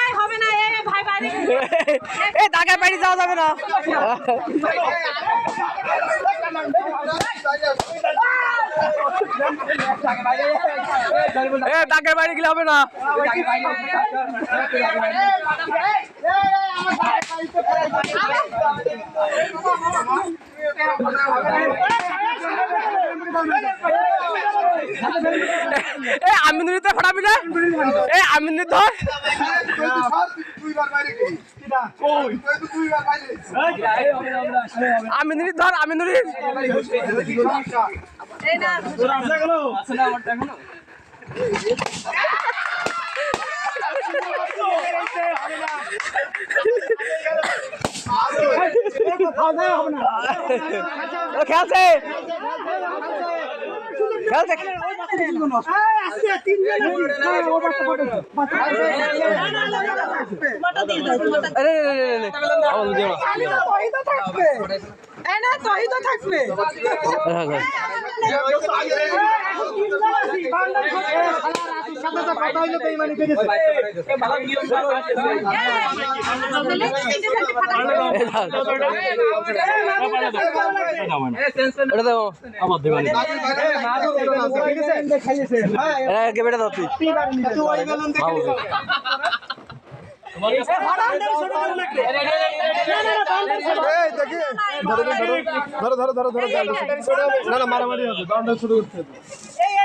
এই হবে না এই ভাই বাড়ি এ দাগের বাড়ি যাওয়া যাবে না এ দাগের বাড়ি গেলে হবে না এ আমি নিতে ফটাবি না? এ আমি নিতে ধর আমি নিতে ধর আমি নিতে এই না রে রে আমার দিও না এই না তহি তো থাকবে হ্যাঁ হ্যাঁ ধরো ধরো ধরো ধরো না মারামারি হবে বাউন্ডারি শুরু করতে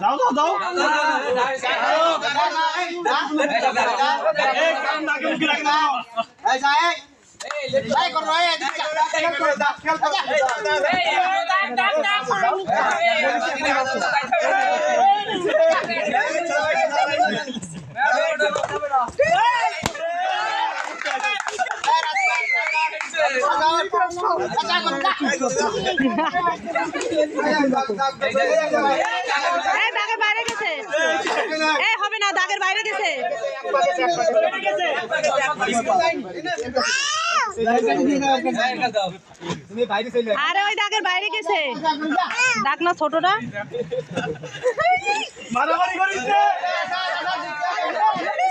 দাও দাও দাও এই দাগের বাইরে গেছে। এই হবে না, দাগের বাইরে গেছে। আরে ওই দাগের বাইরে গেছে। দাগ না ছোটটা? মারামারি করিস রে আমার হবে দেখ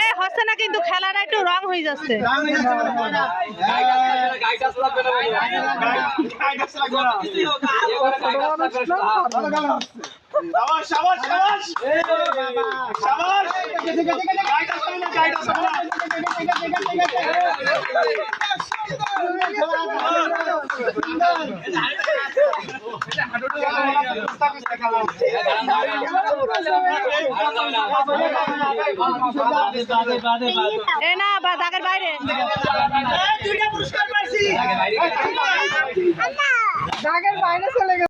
এই হচ্ছে না কিন্তু খেলাটা একটু রং হয়ে যাচ্ছে গাইটা সরে না এ না বা দাগের বাইরে। পুরস্কার পাইছি। দাগের বাইরে চলে গেছে।